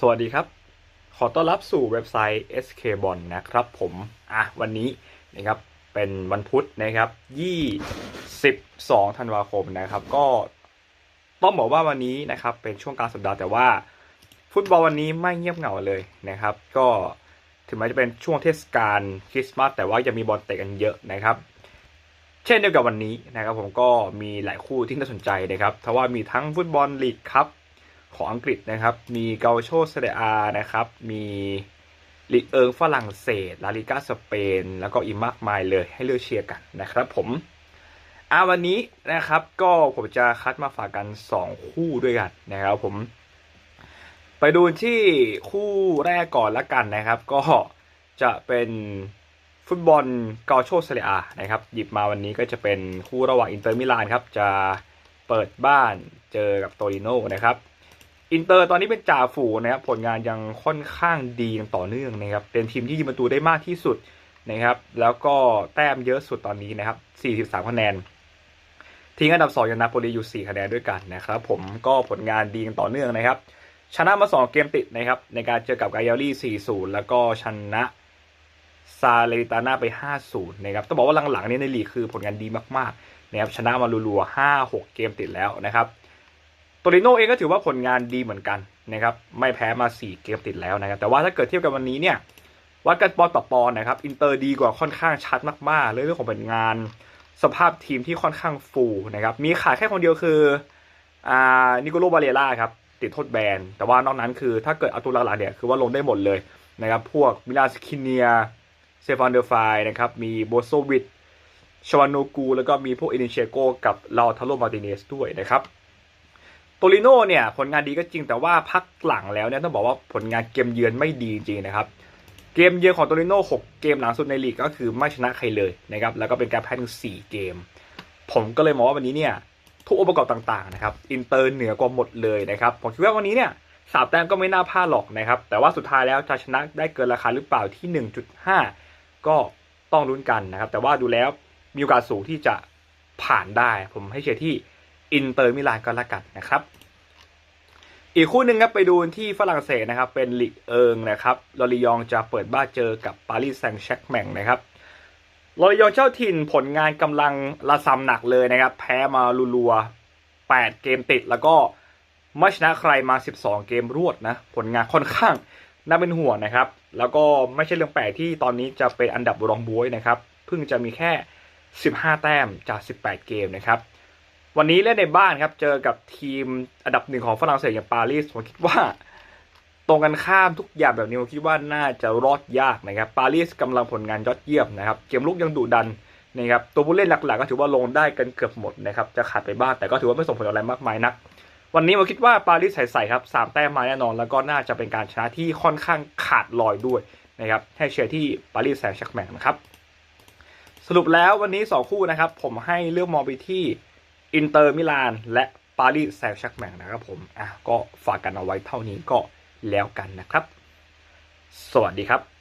สวัสดีครับ ขอต้อนรับสู่เว็บไซต์ SK b o n นะครับผม อะ วันนี้นะครับ เป็นวันพุธนะครับ 22 ธันวาคมนะครับ ก็ต้องบอกว่าวันนี้นะครับ เป็นช่วงกลางสัปดาห์แต่ว่า ฟุตบอลวันนี้ไม่เงียบเหงาเลยนะครับ ก็ถึงแม้จะเป็นช่วงเทศกาลคริสต์มาสแต่ว่ายังมีบอลเตะกันเยอะนะครับ เช่นเดียวกับวันนี้นะครับ ผมก็มีหลายคู่ที่น่าสนใจนะครับเพราะว่ามีทั้งฟุตบอลลีกครับ ของอังกฤษนะครับ มีเกาโชเซเดอานะครับ มีลีกเอิงฝรั่งเศส ลาลิกาสเปน แล้วก็อีกมากมายเลยให้เลือกเชียร์กันนะครับผมอาวันนี้นะครับก็ผมจะคัดมาฝากกัน 2 คู่ด้วยกันนะครับผม ไปดูที่คู่แรกก่อนละกันนะครับ ก็จะเป็นฟุตบอลเกาโชเซเรียนะครับ หยิบมาวันนี้ก็จะเป็นคู่ระหว่างอินเตอร์มิลานครับ จะเปิดบ้านเจอกับโตริโนนะครับ อินเตอร์ตอนนี้เป็นจ่าฝูงนะครับผลงานยังค่อนข้างดีอย่างต่อเนื่องนะครับ เป็นทีมที่ยิงประตูได้มากที่สุดนะครับ แล้วก็แต้มเยอะสุดตอนนี้นะครับ 43 คะแนนทิ้งอันดับ2ยังนาโปลีอยู่ 4 คะแนนด้วยกันนะครับ ผมก็ผลงานดีอย่างต่อเนื่องนะครับ ชนะมา 2 เกมติดนะครับ ในการเจอกับกายาลี่4-0 แล้วก็ชนะซาเลตาน่าไป 5-0 นะครับ ต้องบอกว่าหลังๆนี้ในลีกคือผลงานดีมากๆนะครับชนะมารัวๆ5-6 เกมติดแล้วนะครับ ตริโนเองก็ถือว่าผลงานดีเหมือนกันนะครับไม่แพ้มา 4 เกมติดแล้วนะครับแต่ว่าถ้าเกิดเทียบกับวันนี้เนี่ยวัดกันปอนต่อปอนนะครับอินเตอร์ดีกว่าค่อนข้างชัดมากๆเลยเรื่องของผลงานสภาพทีมที่ค่อนข้างฟูนะครับมีขาดแค่คนเดียวคืออ่านิโคโลบาเลล่าครับติดโทษแบน แต่ว่านอกนั้นคือถ้าเกิดเอาตัวหลักๆเนี่ยคือว่าลงได้หมดเลยนะครับพวกมิลานสคินเนียเซฟานเดอร์ไฟนะครับมีโบโซวิดชวานโนกู แล้วก็มีพวกเอนิเชโกกับลาทาโลมาติเนสด้วยนะครับ โตริโน่เนี่ยผลงานดีก็จริงแต่ว่าพักหลังแล้วเนี่ยต้องบอกว่าผลงานเกมเยือนไม่ดีจริงนะครับ เกมเยือนของโตริโน่6เกมหลังสุดในลีกก็คือไม่ชนะใครเลยนะครับแล้วก็เป็นการแพ้ถึง4เกม ผมก็เลยมองว่าวันนี้เนี่ยทุกองค์ประกอบต่างๆนะครับอินเตอร์เหนือกว่าหมดเลยนะครับผมคิดว่าวันนี้เนี่ยสามแต้มก็ไม่น่าพลาดหรอกนะครับ แต่ว่าสุดท้ายแล้วจะชนะได้เกินราคาหรือเปล่าที่ 1.5 ก็ต้องลุ้นกันนะครับ แต่ว่าดูแล้วมีโอกาสสูงที่จะผ่านได้ ผมให้เชียร์ที่ อินเตอร์มิลานก็แล้วกันนะครับ อีกคู่หนึ่งครับไปดูที่ฝรั่งเศสนะครับ เป็นลีกเอิงนะครับลอริยองจะเปิดบ้านเจอกับปารีสแซงต์แชร์กแมงนะครับลอริยองเจ้าถิ่นผลงานกำลังระซำหนักเลยนะครับ แพ้มาลัวๆ8เกมติดแล้วก็ไม่ชนะใครมา 12 เกมรวดนะ ผลงานค่อนข้างน่าเป็นห่วงนะครับ แล้วก็ไม่ใช่เรื่องแปลกที่ตอนนี้จะเป็นอันดับรองบวยนะครับ เพิ่งจะมีแค่ 15 แต้มจาก 18 เกมนะครับ วันนี้เล่นในบ้านครับ เจอกับทีมอันดับหนึ่งของฝรั่งเศสอย่างปารีสผมคิดว่า ตรงกันข้ามทุกอย่างแบบนี้ผมคิดว่าน่าจะรอดยากนะครับ ปารีสกำลังผลงานยอดเยี่ยมนะครับ เกมลุกยังดุดันนะครับ ตัวผู้เล่นหลักๆ ก็ถือว่าลงได้กันเกือบหมดนะครับ จะขาดไปบ้างแต่ก็ถือว่าไม่ส่งผลอะไรมากมายนัก วันนี้ผมคิดว่าปารีสใส่ๆครับสามแต้มมาแน่นอน แล้วก็น่าจะเป็นการชนะที่ค่อนข้างขาดลอยด้วยนะครับ ให้เชียร์ที่ปารีสแซงต์แชร์กแมงนะครับ สรุปแล้ววันนี้ 2 คู่นะครับ ผมให้เลือกมองไปที่ อินเตอร์มิลาน และปารีสแซงต์แชร์กแมงนะครับผมอะก็ฝากกันเอาไว้เท่านี้ก็แล้วกันนะครับ สวัสดีครับ